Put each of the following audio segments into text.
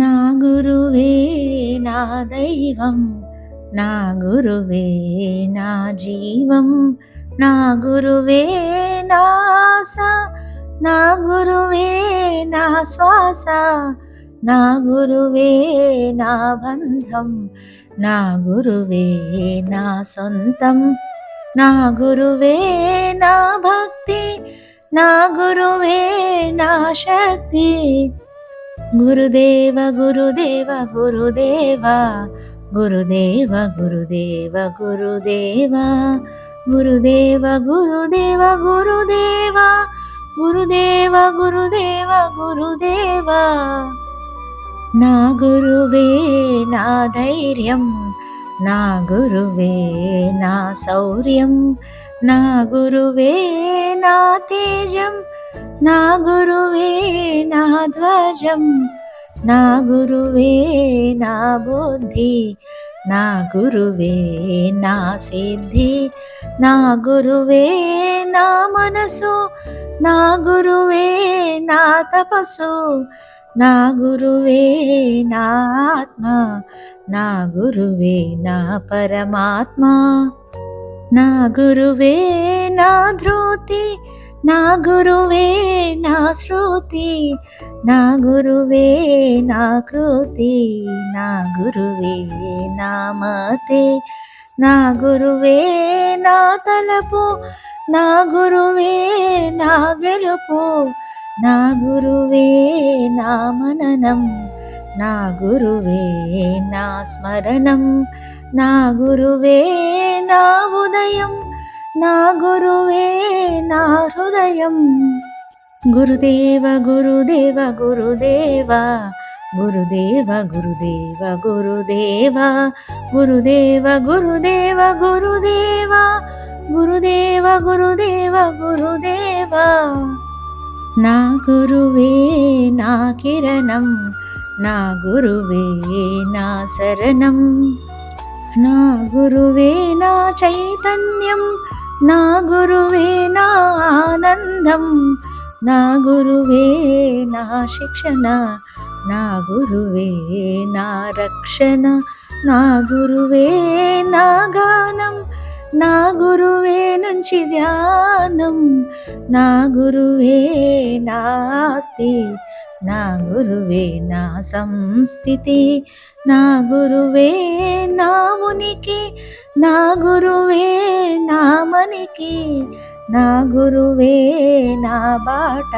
నా గురువే నా దైవం నా గురువే నా జీవం నా గురువే నాస నా గురువే నా శ్వాస నా గురువే నా బంధం నా గురువే నా సొంతం నా గురువే నా భక్తి నా గురువే నా శక్తి గురుదేవ గురుదేవ గురుదేవ. గురుదేవ గురుదేవ గురుదేవ. గురుదేవ గురుదేవ గురుదేవ. గురుదేవ గురుదేవ గురుదేవ. నా గురువే నా ధైర్యం. నా గురువే నా శౌర్యం. నా గురువే నా తేజం. నా గురువే నా ధ్వజం నా గురువే నా బుద్ధి నా గురువే నా సిద్ధి నా గురువే నా మనసు నా గురువే నా తపస్సు నా గురువే నా ఆత్మ నా గురువే నా పరమాత్మ నా గురువే నా ధృతి నా గురువే నా శృతి నా గురువే నా కృతి నా గురువే నా మతే నా గురువే నా తలపు నా గురువే నా గెలుపు నా గురువే నా మననం నా గురువే నా స్మరణం నా గురువే నా ఉదయం. నా గురువే నా హృదయం. గురుదేవ గురుదేవ గురుదేవ. గురుదేవ గురుదేవ గురుదేవ. గురుదేవ గురుదేవ గురుదేవ. గురుదేవ గురుదేవ గురుదేవ. నా గురువే నా కిరణం. నా గురువే నా శరణం. నా గురువే నా చైతన్యం. నా గురువే నా ఆనందం నా గురువే నా శిక్షణ నా గురువే నా రక్షణ నా గురువే నా గానం నా గురువే నుంచి ధ్యానం నా గురువే నాస్తి నా గురువే నా సంస్థితి నా గురువే నా ఉనికి నా గురువే నా మనికి నా గురువే నా బాట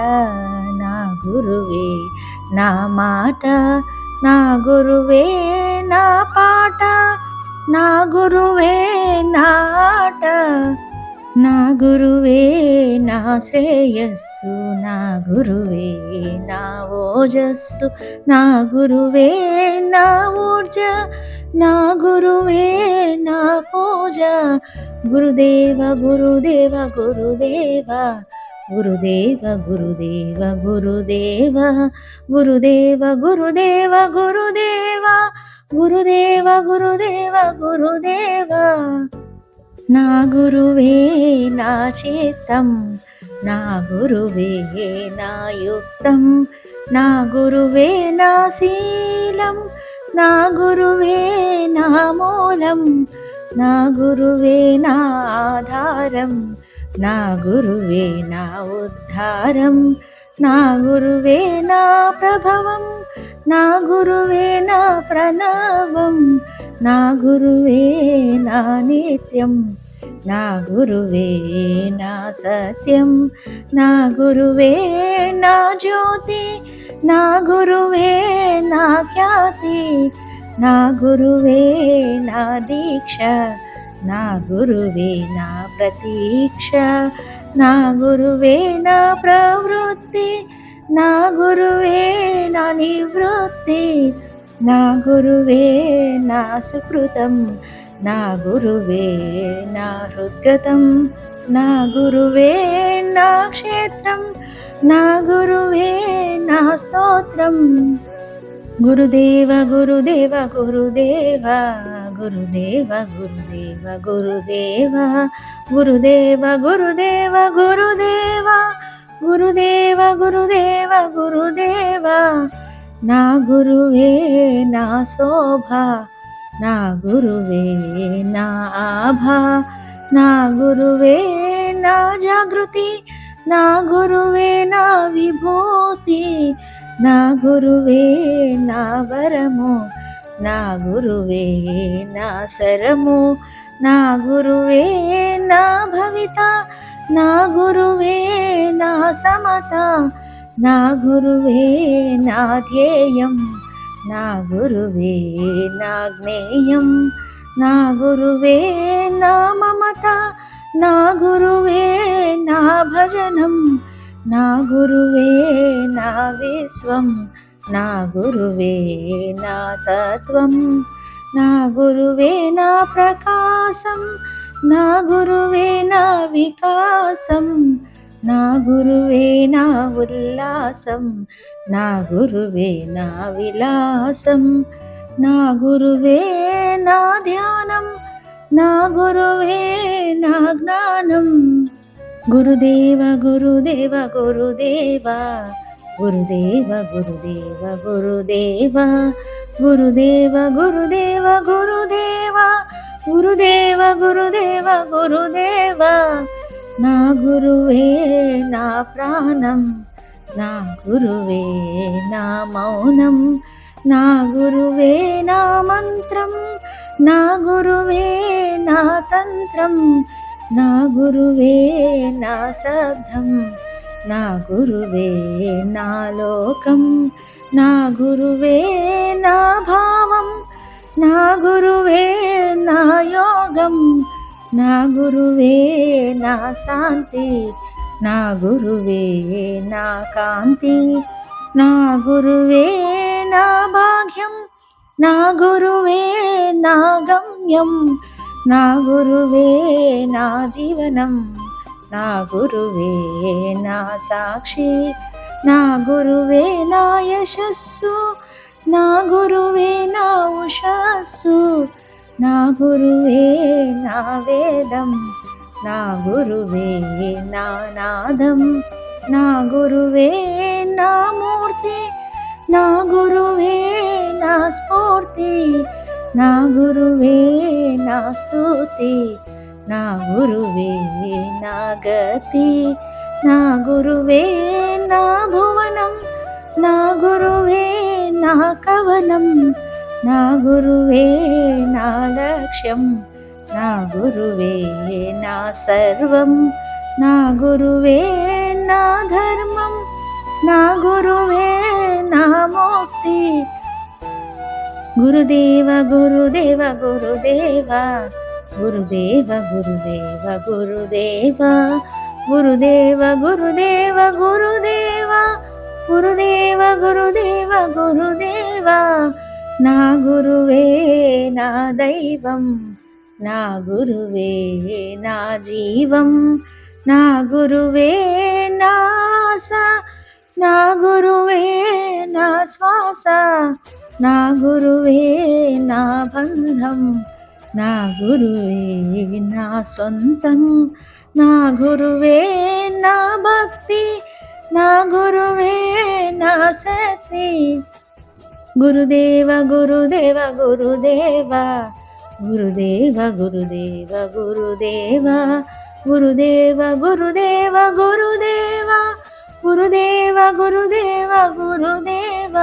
నా గురువే నా మాట నా గురువే నా పాట నా గురువే నా ఆట నా గురువే నా శ్రేయస్సు నా గురువే నా ఓజస్సు నా గురువే నా ఊర్జ నా గురువే నా పూజ. గురుదేవ గురుదేవ గురుదేవ. గురుదేవ గురుదేవ గురుదేవ. గురుదేవ గురుదేవ గురుదేవ. గురుదేవ గురుదేవ గురుదేవ. నా గురువే నా చేతం. నా గురువే నా యుక్తం. నా గురువే నా శీలం. నా గురువే నా మూలం నా గురువే నా ఆధారం నా గురువే నా ఉద్ధారం నా గురువే నా ప్రభవం నా గురువే నా ప్రణవం నా గురువే నా నిత్యం. నా గురువే నా సత్యం నా గురువే నా జ్యోతి నా గురువే నా ఖ్యాతి నా గురువే నా దీక్ష నా గురువే నా ప్రతీక్ష నా గురువే నా ప్రవృత్తి నా గురువే నా నివృత్తి నా గురువే నా సుకృతం నా గురువే నా హృద్గతం నా గురువే నా క్షేత్రం నా గురువే నా స్తోత్రం గురుదేవ గురుదేవ గురుదేవ గురుదేవ గురుదేవ గురుదేవ గురుదేవ గురుదేవ గురుదేవ గురుదేవ గురుదేవ గురుదేవ నా గురువే నా శోభ నా గురువే నా ఆభ నా గురువే నా జాగృతి నా గురువే నా విభూతి నా గురువే నా వరము నా గురువే నా సరము నా గురువే నా భవిత నా గురువే నా సమత నా గురువే నా ధ్యేయం నా గురువే నా జ్ఞేయం నా గురువే నా మమత నా గురువే నా భజనం నా గురువే నా విశ్వం నా గురువే నా తత్వం నా గురువే నా ప్రకాశం నా గురువే నా వికాసం నా గురువే నా ఉల్లాసం నా గురువే నా విలాసం నా గురువే నా ధ్యానం నా గురువే నా జ్ఞానం గురుదేవ గురుదేవ గురుదేవ గురుదేవ గురుదేవ గురుదేవ గురుదేవ గురుదేవ గురుదేవ గురుదేవ గురుదేవ గురుదేవ నా గురువే నా ప్రాణం నా గురువే నా మౌనం నా గురువే నా మంత్రం నా గురువే నా తంత్రం నా గురువే నా శబ్దం నా గురువే నా లోకం నా గురువే నా భావం నా గురువే నా యోగం నా గురువే నా శాంతి. నా గురువే నా కాంతి. నా గురువే నా భాగ్యం. నా గురువే నా గమ్యం. నా గురువే నా జీవనం. నా గురువే నా సాక్షి. నా గురువే నా యశస్సు. నా గురువే నా ఉషస్సు. నా గురువే నా వేదం నా గురువే నా నాదం నా గురువే నా మూర్తి నా గురువే నా స్ఫూర్తి నా గురువే నా స్తుతి నా గురువే నా గతి నా గురువే నా భువనం నా గురువే నా కవనం నా గురువే నా లక్ష్యం నా గురువే నా సర్వం నా గురువే నా ధర్మం నా గురువే నా మోక్తి గురుదేవ గురుదేవ గురుదేవ గురుదేవ గురుదేవ గురుదేవ గురుదేవ గురుదేవ గురుదేవ గురుదేవ గురుదేవ గురుదేవ నా గురువే నా దైవం నా గురువే నా జీవం నా గురువే నాస నా గురువే నా శ్వాస నా గురువే నా బంధం నా గురువే నా సొంతం నా గురువే నా భక్తి నా గురువే నా శక్తి గురుదేవ గురుదేవ గురుదేవ గురుదేవ గురుదేవ గురుదేవ గురుదేవ గురుదేవ గురుదేవ గురుదేవ గురుదేవ గురుదేవ